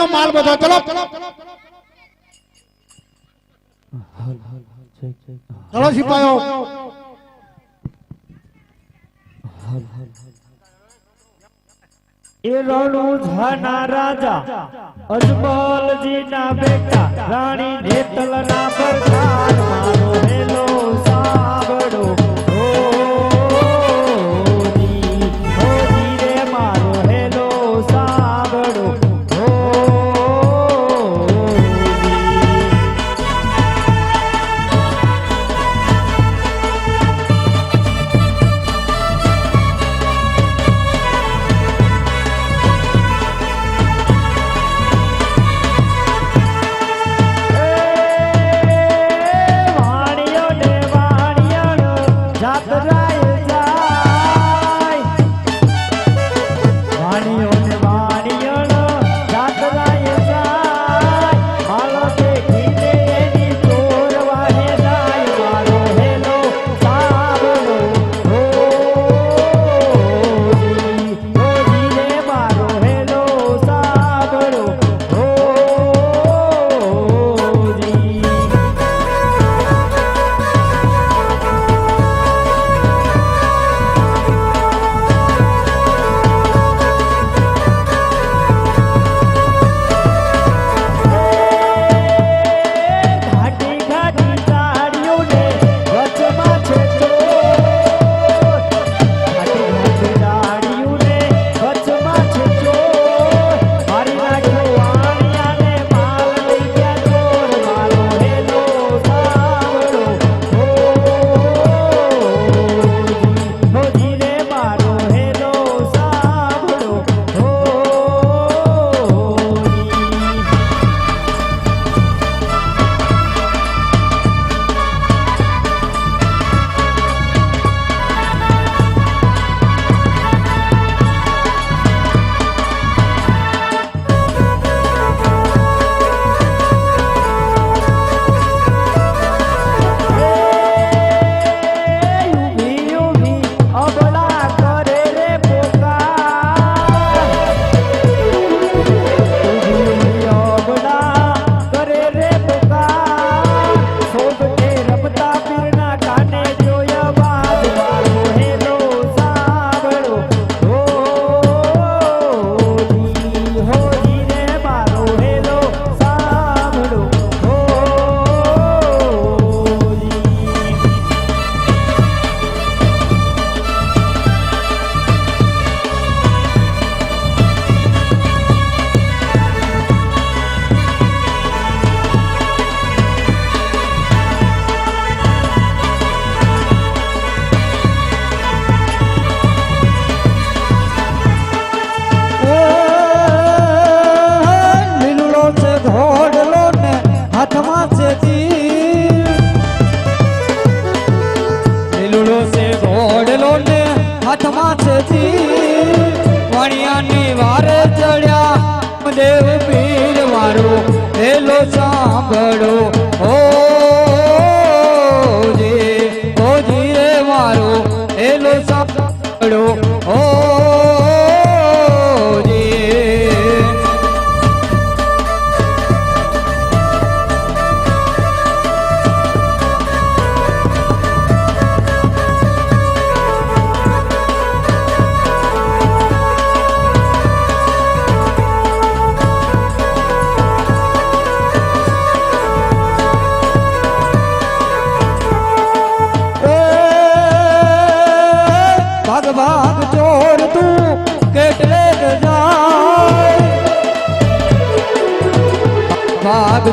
નો માલ બધો, ચલો. ચલો સિપાયો એ રણુ ઝાના રાજા અજમલજી ના બેટા, રાણી જેતલ ના સાંભળો. ઓ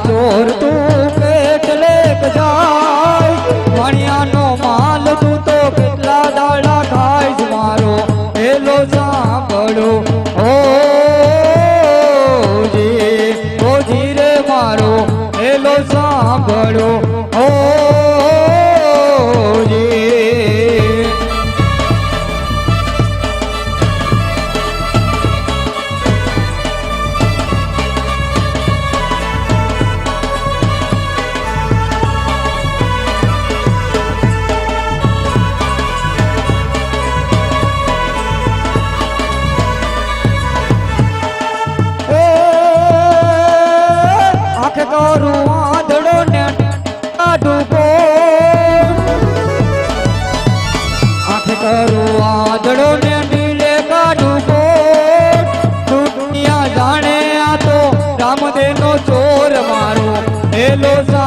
ચોર તું કેટલે જાય. ભણિયાનો માલ તું તો કેટલા દાડા ખાઈશ મારો. એલો સાંભળો. ઓ જી ઓ જી રે મારો. એલો સાંભળો. મારો રૂવાધડો ને ડૂબો આઠ રૂવાધડો ને જાણે આ તો રામદેવ નો ચોર મારો. એલો સા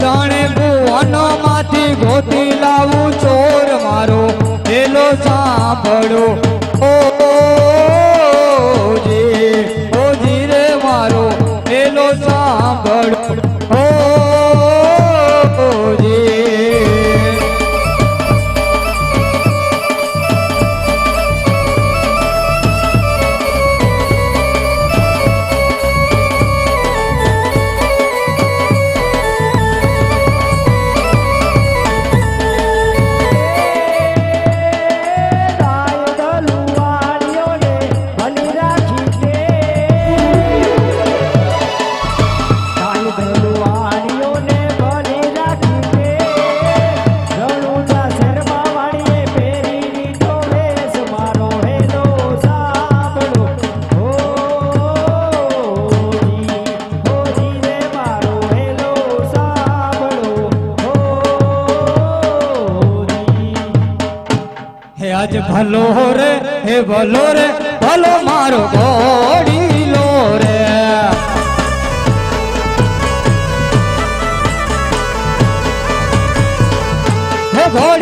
જાણે ભુવનો માંથી ગોતી લાવું ચોર મારો એલો સાંભળો. આજ ભલો રે હે ભલો રે ભલો મારો ઘોડીલો રે. હે ઘોડી